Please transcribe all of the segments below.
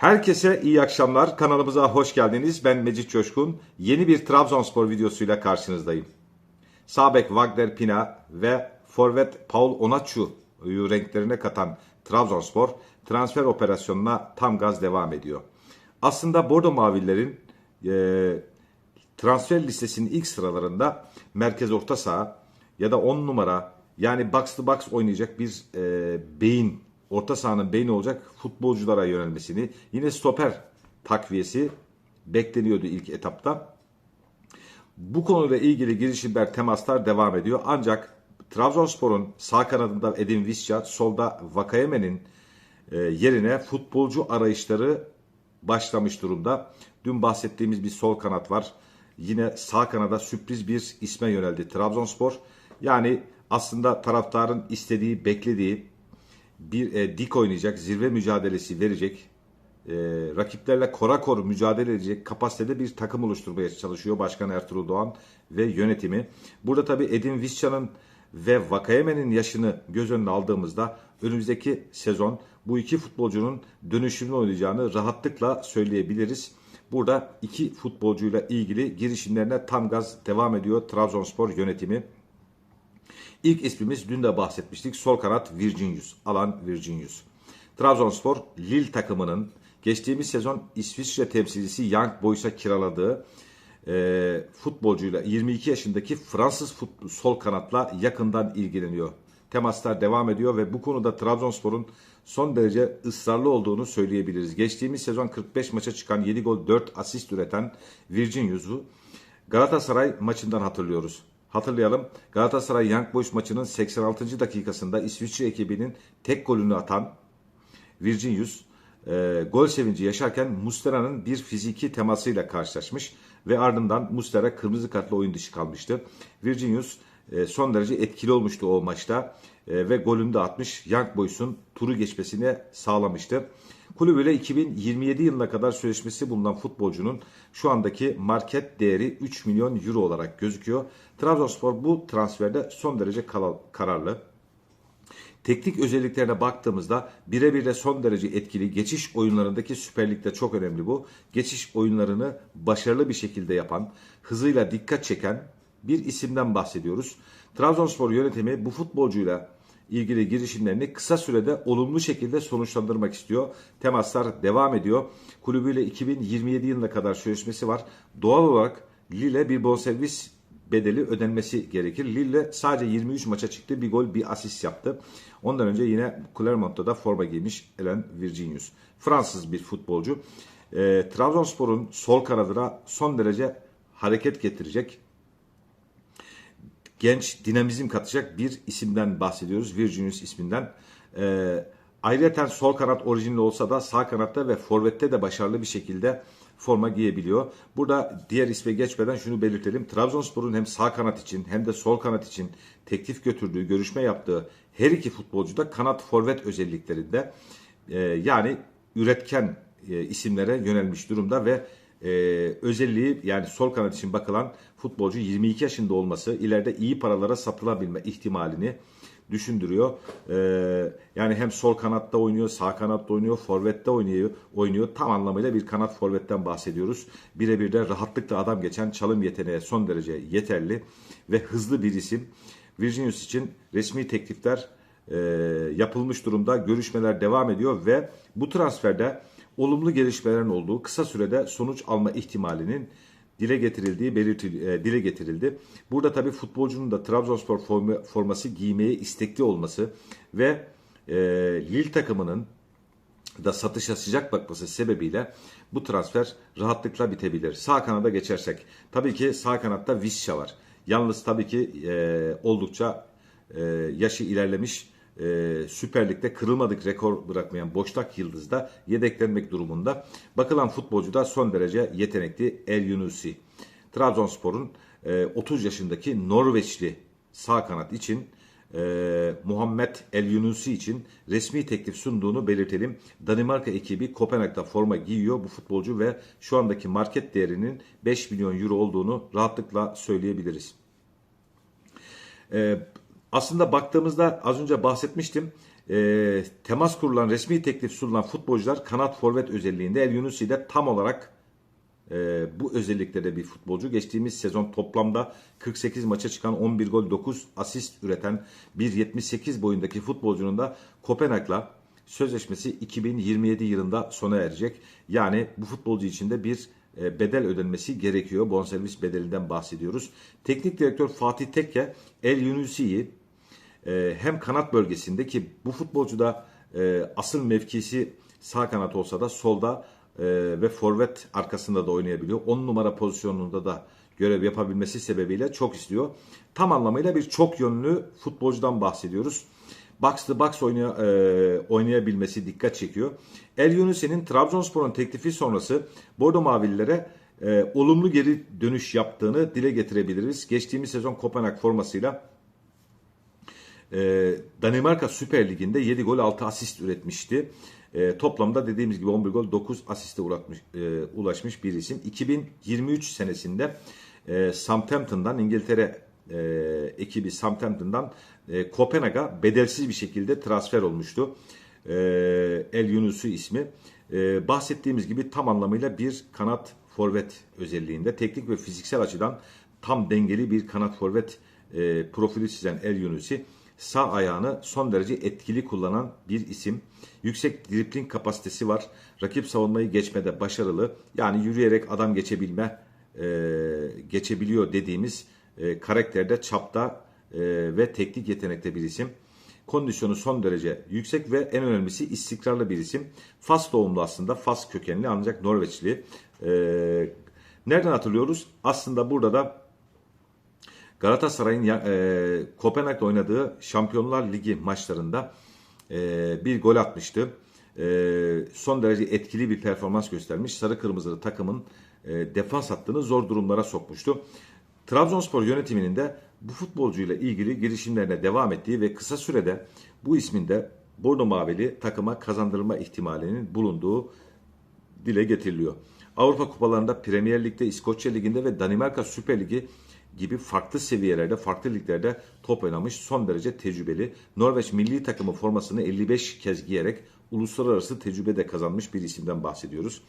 Herkese iyi akşamlar. Kanalımıza hoş geldiniz. Ben Mecit Coşkun. Yeni bir Trabzonspor videosuyla karşınızdayım. Sabek Wagner Pina ve forvet Paul Onaçu'yu renklerine katan Trabzonspor transfer operasyonuna tam gaz devam ediyor. Aslında Bordo Mavilerin e, transfer listesinin ilk sıralarında merkez orta saha ya da 10 numara yani box to box oynayacak bir e, beyin orta sahanın beyni olacak futbolculara yönelmesini yine stoper takviyesi bekleniyordu ilk etapta. Bu konuyla ilgili girişimler, temaslar devam ediyor. Ancak Trabzonspor'un sağ kanadında Edin Visca, solda Vakayeme'nin e, yerine futbolcu arayışları başlamış durumda. Dün bahsettiğimiz bir sol kanat var. Yine sağ kanada sürpriz bir isme yöneldi Trabzonspor. Yani aslında taraftarın istediği, beklediği bir e, dik oynayacak, zirve mücadelesi verecek, e, rakiplerle korakor mücadele edecek kapasitede bir takım oluşturmaya çalışıyor Başkan Ertuğrul Doğan ve yönetimi. Burada tabii Edin Visca'nın ve Vakayeme'nin yaşını göz önüne aldığımızda önümüzdeki sezon bu iki futbolcunun dönüşümlü oynayacağını rahatlıkla söyleyebiliriz. Burada iki futbolcuyla ilgili girişimlerine tam gaz devam ediyor Trabzonspor yönetimi. İlk ismimiz dün de bahsetmiştik. Sol kanat Virginius. Alan Virginius. Trabzonspor Lille takımının geçtiğimiz sezon İsviçre temsilcisi Young Boys'a kiraladığı e, futbolcuyla 22 yaşındaki Fransız futbol, sol kanatla yakından ilgileniyor. Temaslar devam ediyor ve bu konuda Trabzonspor'un son derece ısrarlı olduğunu söyleyebiliriz. Geçtiğimiz sezon 45 maça çıkan 7 gol 4 asist üreten Virginius'u Galatasaray maçından hatırlıyoruz. Hatırlayalım Galatasaray Young Boys maçının 86. dakikasında İsviçre ekibinin tek golünü atan Virginius e, gol sevinci yaşarken Mustera'nın bir fiziki temasıyla karşılaşmış ve ardından Mustera kırmızı kartla oyun dışı kalmıştı. Virginius e, son derece etkili olmuştu o maçta e, ve golünü de atmış Young Boys'un turu geçmesini sağlamıştı. Kulübüyle 2027 yılına kadar sözleşmesi bulunan futbolcunun şu andaki market değeri 3 milyon euro olarak gözüküyor. Trabzonspor bu transferde son derece kararlı. Teknik özelliklerine baktığımızda birebir de son derece etkili geçiş oyunlarındaki Süper Lig'de çok önemli bu. Geçiş oyunlarını başarılı bir şekilde yapan, hızıyla dikkat çeken bir isimden bahsediyoruz. Trabzonspor yönetimi bu futbolcuyla ilgili girişimlerini kısa sürede olumlu şekilde sonuçlandırmak istiyor. Temaslar devam ediyor. Kulübüyle 2027 yılına kadar sözleşmesi var. Doğal olarak Lille bir bonservis bedeli ödenmesi gerekir. Lille sadece 23 maça çıktı. Bir gol, bir asist yaptı. Ondan önce yine Clermont'ta da forma giymiş Elen Virginius. Fransız bir futbolcu. E, Trabzonspor'un sol kanadına son derece hareket getirecek genç dinamizm katacak bir isimden bahsediyoruz. Virginius isminden. E, ayrıca sol kanat orijinli olsa da sağ kanatta ve forvette de başarılı bir şekilde forma giyebiliyor. Burada diğer isme geçmeden şunu belirtelim. Trabzonspor'un hem sağ kanat için hem de sol kanat için teklif götürdüğü, görüşme yaptığı her iki futbolcu da kanat forvet özelliklerinde e, yani üretken e, isimlere yönelmiş durumda ve e, özelliği yani sol kanat için bakılan futbolcu 22 yaşında olması ileride iyi paralara satılabilme ihtimalini düşündürüyor. Ee, yani hem sol kanatta oynuyor, sağ kanatta oynuyor, forvette oynuyor, oynuyor. Tam anlamıyla bir kanat forvetten bahsediyoruz. Birebir de rahatlıkla adam geçen çalım yeteneği son derece yeterli ve hızlı bir isim. Virginius için resmi teklifler e, yapılmış durumda. Görüşmeler devam ediyor ve bu transferde olumlu gelişmelerin olduğu kısa sürede sonuç alma ihtimalinin dile getirildiği belirtil, e, dile getirildi. Burada tabii futbolcunun da Trabzonspor forma, forması giymeye istekli olması ve e, Lille takımının da satışa sıcak bakması sebebiyle bu transfer rahatlıkla bitebilir. Sağ kanada geçersek tabii ki sağ kanatta Visca var. Yalnız tabii ki e, oldukça e, yaşı ilerlemiş e, Süper Lig'de kırılmadık rekor bırakmayan Boşnak Yıldız da yedeklenmek durumunda. Bakılan futbolcu da son derece yetenekli El Yunusi. Trabzonspor'un e, 30 yaşındaki Norveçli sağ kanat için e, Muhammed El Yunusi için resmi teklif sunduğunu belirtelim. Danimarka ekibi Kopenhag'da forma giyiyor bu futbolcu ve şu andaki market değerinin 5 milyon euro olduğunu rahatlıkla söyleyebiliriz. E, aslında baktığımızda az önce bahsetmiştim. e, temas kurulan resmi teklif sunulan futbolcular kanat forvet özelliğinde El Yunusi de tam olarak e, bu özelliklerde bir futbolcu. Geçtiğimiz sezon toplamda 48 maça çıkan 11 gol 9 asist üreten 1.78 boyundaki futbolcunun da Kopenhag'la sözleşmesi 2027 yılında sona erecek. Yani bu futbolcu için de bir e, bedel ödenmesi gerekiyor. Bonservis bedelinden bahsediyoruz. Teknik direktör Fatih Tekke El Yunusi'yi e, hem kanat bölgesinde ki bu futbolcu da e, asıl mevkisi sağ kanat olsa da solda e, ve forvet arkasında da oynayabiliyor. 10 numara pozisyonunda da görev yapabilmesi sebebiyle çok istiyor. Tam anlamıyla bir çok yönlü futbolcudan bahsediyoruz. Box to box oynaya, e, oynayabilmesi dikkat çekiyor. El Yunusi'nin Trabzonspor'un teklifi sonrası Bordo Mavililere e, olumlu geri dönüş yaptığını dile getirebiliriz. Geçtiğimiz sezon Kopenhag formasıyla e, Danimarka Süper Ligi'nde 7 gol 6 asist üretmişti. E, toplamda dediğimiz gibi 11 gol 9 asiste ulaşmış, e, ulaşmış bir isim. 2023 senesinde e, Southampton'dan İngiltere e, ekibi Southampton'dan e, Kopenhag'a bedelsiz bir şekilde transfer olmuştu. E, El Yunusu ismi. E, bahsettiğimiz gibi tam anlamıyla bir kanat forvet özelliğinde teknik ve fiziksel açıdan tam dengeli bir kanat forvet e, profili çizen El Yunusi sağ ayağını son derece etkili kullanan bir isim. Yüksek dripling kapasitesi var. Rakip savunmayı geçmede başarılı. Yani yürüyerek adam geçebilme e, geçebiliyor dediğimiz e, karakterde, çapta e, ve teknik yetenekte bir isim. Kondisyonu son derece yüksek ve en önemlisi istikrarlı bir isim. Fas doğumlu aslında, Fas kökenli ancak Norveçli. E, nereden hatırlıyoruz? Aslında burada da Galatasaray'ın e, Kopenhag'da oynadığı Şampiyonlar Ligi maçlarında e, bir gol atmıştı. E, son derece etkili bir performans göstermiş. Sarı kırmızılı takımın e, defans hattını zor durumlara sokmuştu. Trabzonspor yönetiminin de bu futbolcuyla ilgili girişimlerine devam ettiği ve kısa sürede bu ismin de Bordo Mavili takıma kazandırılma ihtimalinin bulunduğu dile getiriliyor. Avrupa kupalarında Premier Lig'de, İskoçya Ligi'nde ve Danimarka Süper Ligi gibi farklı seviyelerde, farklı liglerde top oynamış son derece tecrübeli. Norveç milli takımı formasını 55 kez giyerek uluslararası tecrübe de kazanmış bir isimden bahsediyoruz.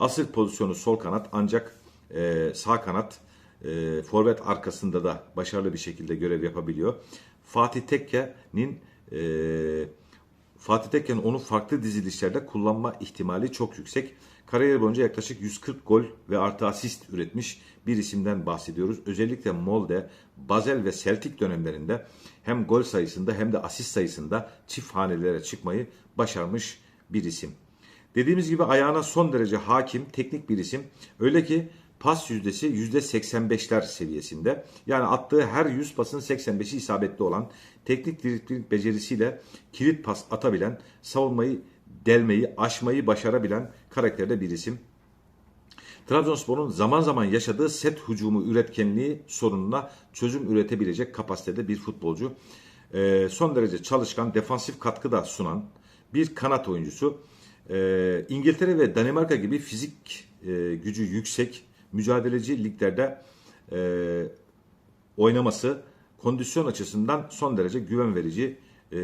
Asıl pozisyonu sol kanat ancak e, sağ kanat e, forvet arkasında da başarılı bir şekilde görev yapabiliyor. Fatih Tekke'nin e, Fatih Tekke'nin onu farklı dizilişlerde kullanma ihtimali çok yüksek. Kariyer boyunca yaklaşık 140 gol ve artı asist üretmiş bir isimden bahsediyoruz. Özellikle Molde, Basel ve Celtic dönemlerinde hem gol sayısında hem de asist sayısında çift hanelere çıkmayı başarmış bir isim. Dediğimiz gibi ayağına son derece hakim, teknik bir isim. Öyle ki pas yüzdesi %85'ler seviyesinde. Yani attığı her 100 pasın 85'i isabetli olan, teknik dribling becerisiyle kilit pas atabilen, savunmayı delmeyi, aşmayı başarabilen karakterde bir isim. Trabzonspor'un zaman zaman yaşadığı set hücumu üretkenliği sorununa çözüm üretebilecek kapasitede bir futbolcu. E, son derece çalışkan, defansif katkı da sunan bir kanat oyuncusu. E, İngiltere ve Danimarka gibi fizik e, gücü yüksek, mücadeleci liglerde e, oynaması kondisyon açısından son derece güven verici e,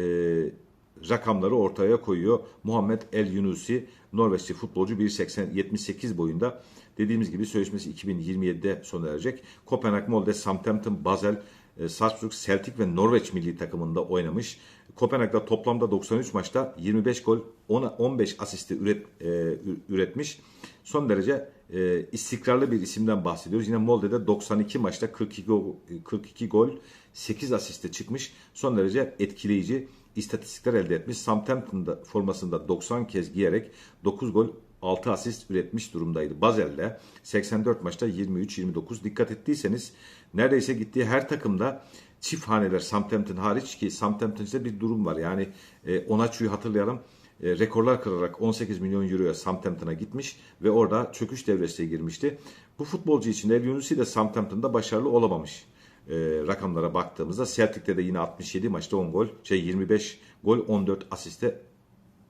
rakamları ortaya koyuyor. Muhammed El Yunusi Norveçli futbolcu 1.80-78 boyunda. Dediğimiz gibi sözleşmesi 2027'de sona erecek. Kopenhag, Molde, Southampton, Basel, e, Salzburg, Celtic ve Norveç milli takımında oynamış. Kopenhag'da toplamda 93 maçta 25 gol, 15 asisti üret, e, üretmiş. Son derece e, istikrarlı bir isimden bahsediyoruz. Yine Molde'de 92 maçta 42 gol, 42 gol 8 asiste çıkmış. Son derece etkileyici istatistikler elde etmiş. Southampton'da formasında 90 kez giyerek 9 gol 6 asist üretmiş durumdaydı. Bazel'le 84 maçta 23-29 dikkat ettiyseniz neredeyse gittiği her takımda çift haneler Southampton hariç ki Southampton'da bir durum var. Yani e, Onaçu'yu hatırlayalım e, rekorlar kırarak 18 milyon euroya Southampton'a gitmiş ve orada çöküş devresine girmişti. Bu futbolcu için El Yunusi de Southampton'da başarılı olamamış e, rakamlara baktığımızda Celtic'te de yine 67 maçta 10 gol, şey 25 gol 14 asiste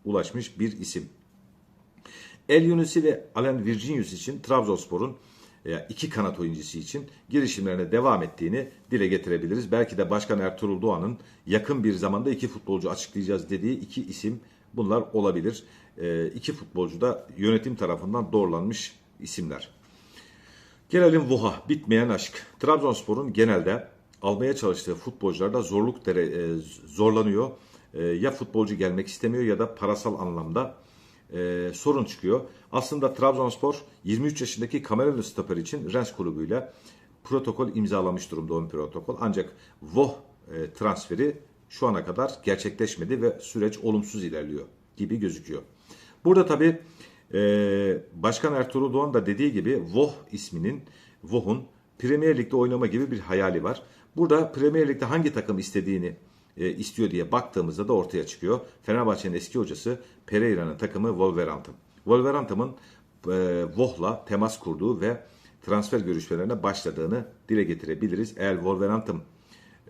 ulaşmış bir isim. El Yunusi ve Allen Virginius için Trabzonspor'un veya iki kanat oyuncusu için girişimlerine devam ettiğini dile getirebiliriz. Belki de Başkan Ertuğrul Doğan'ın yakın bir zamanda iki futbolcu açıklayacağız dediği iki isim bunlar olabilir. E, iki futbolcu da yönetim tarafından doğrulanmış isimler. Gelelim Vuha, bitmeyen aşk. Trabzonspor'un genelde almaya çalıştığı futbolcularda zorluk dere, e, zorlanıyor. E, ya futbolcu gelmek istemiyor ya da parasal anlamda e, sorun çıkıyor. Aslında Trabzonspor 23 yaşındaki Kamerunlu stoper için Rennes kulübüyle protokol imzalamış durumda ön protokol. Ancak Voh transferi şu ana kadar gerçekleşmedi ve süreç olumsuz ilerliyor gibi gözüküyor. Burada tabii e, Başkan Ertuğrul Doğan da dediği gibi Voh isminin Voh'un Premier Lig'de oynama gibi bir hayali var. Burada Premier Lig'de hangi takım istediğini e, istiyor diye baktığımızda da ortaya çıkıyor. Fenerbahçe'nin eski hocası Pereira'nın takımı Wolverhampton. Wolverhampton'ın e, Voh'la temas kurduğu ve transfer görüşmelerine başladığını dile getirebiliriz. Eğer Wolverhampton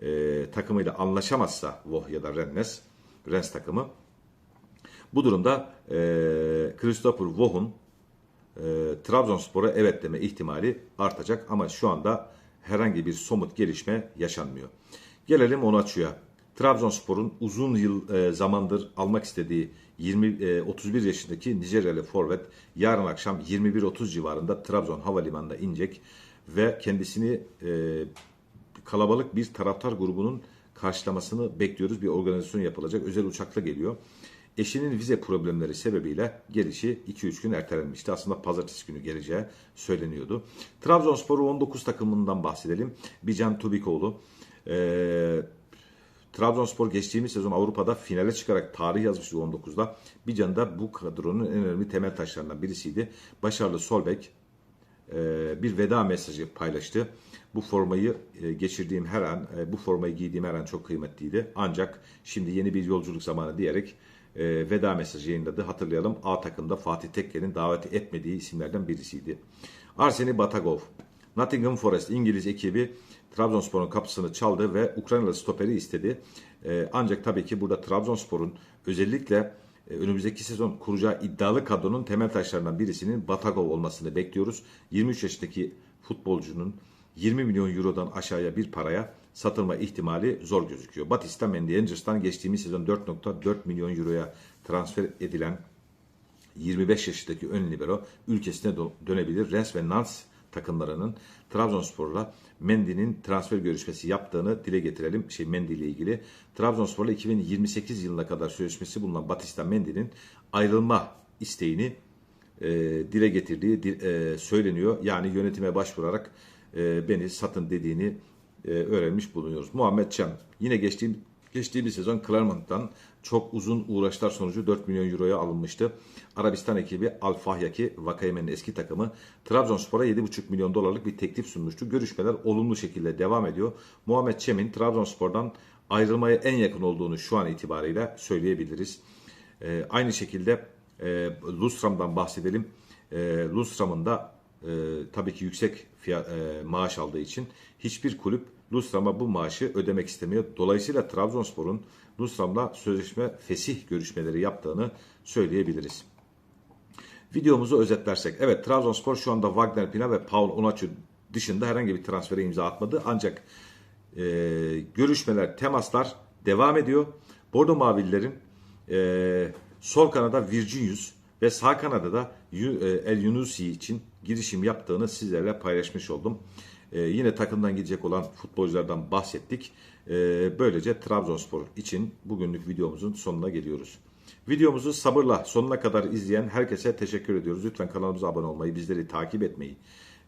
e, takımıyla anlaşamazsa Voh ya da Rennes, Rennes takımı bu durumda e, Christopher Voh'un e, Trabzonspor'a evet deme ihtimali artacak ama şu anda herhangi bir somut gelişme yaşanmıyor. Gelelim Onaçu'ya. Trabzonspor'un uzun yıl e, zamandır almak istediği 20 e, 31 yaşındaki Nijeryalı forvet yarın akşam 21.30 civarında Trabzon Havalimanı'nda inecek ve kendisini e, kalabalık bir taraftar grubunun karşılamasını bekliyoruz. Bir organizasyon yapılacak. Özel uçakla geliyor. Eşinin vize problemleri sebebiyle gelişi 2-3 gün ertelenmişti. Aslında pazartesi günü geleceği söyleniyordu. Trabzonspor'u 19 takımından bahsedelim. Bican Tubikoğlu. Ee, Trabzonspor geçtiğimiz sezon Avrupa'da finale çıkarak tarih yazmıştı 19'da. Bican da bu kadronun en önemli temel taşlarından birisiydi. Başarılı Solbek e, bir veda mesajı paylaştı. Bu formayı e, geçirdiğim her an, e, bu formayı giydiğim her an çok kıymetliydi. Ancak şimdi yeni bir yolculuk zamanı diyerek e, veda mesajı yayınladı. Hatırlayalım A takımda Fatih Tekke'nin davet etmediği isimlerden birisiydi. Arseni Batagov, Nottingham Forest İngiliz ekibi Trabzonspor'un kapısını çaldı ve Ukraynalı stoperi istedi. E, ancak tabii ki burada Trabzonspor'un özellikle e, önümüzdeki sezon kuracağı iddialı kadronun temel taşlarından birisinin Batagov olmasını bekliyoruz. 23 yaşındaki futbolcunun 20 milyon eurodan aşağıya bir paraya satılma ihtimali zor gözüküyor. Batista Mendy geçtiğimiz sezon 4.4 milyon euroya transfer edilen 25 yaşındaki ön libero ülkesine dönebilir. Rennes ve Nantes takımlarının Trabzonspor'la Mendy'nin transfer görüşmesi yaptığını dile getirelim. Şey Mendy ile ilgili. Trabzonspor'la 2028 yılına kadar sözleşmesi bulunan Batista Mendy'nin ayrılma isteğini e, dile getirdiği e, söyleniyor. Yani yönetime başvurarak e, beni satın dediğini e, öğrenmiş bulunuyoruz. Muhammed Can yine geçtiğim geçtiğimiz sezon Clermont'tan çok uzun uğraşlar sonucu 4 milyon euroya alınmıştı. Arabistan ekibi Al Fahyaki Vakayemen'in eski takımı Trabzonspor'a 7,5 milyon dolarlık bir teklif sunmuştu. Görüşmeler olumlu şekilde devam ediyor. Muhammed Çem'in Trabzonspor'dan ayrılmaya en yakın olduğunu şu an itibariyle söyleyebiliriz. E, aynı şekilde e, Lustram'dan bahsedelim. E, Lustram'ın da e, tabii ki yüksek fiyat, e, maaş aldığı için hiçbir kulüp Lustram'a bu maaşı ödemek istemiyor. Dolayısıyla Trabzonspor'un Lustram'la sözleşme fesih görüşmeleri yaptığını söyleyebiliriz. Videomuzu özetlersek. Evet Trabzonspor şu anda Wagner Pina ve Paul Onaçu dışında herhangi bir transfere imza atmadı. Ancak e, görüşmeler, temaslar devam ediyor. Bordo Mavililerin e, sol kanada Virginius ve sağ kanada da e, El Yunusi için girişim yaptığını sizlerle paylaşmış oldum. Ee, yine takımdan gidecek olan futbolculardan bahsettik. Ee, böylece Trabzonspor için bugünlük videomuzun sonuna geliyoruz. Videomuzu sabırla sonuna kadar izleyen herkese teşekkür ediyoruz. Lütfen kanalımıza abone olmayı, bizleri takip etmeyi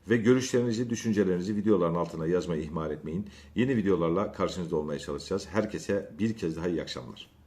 ve görüşlerinizi, düşüncelerinizi videoların altına yazmayı ihmal etmeyin. Yeni videolarla karşınızda olmaya çalışacağız. Herkese bir kez daha iyi akşamlar.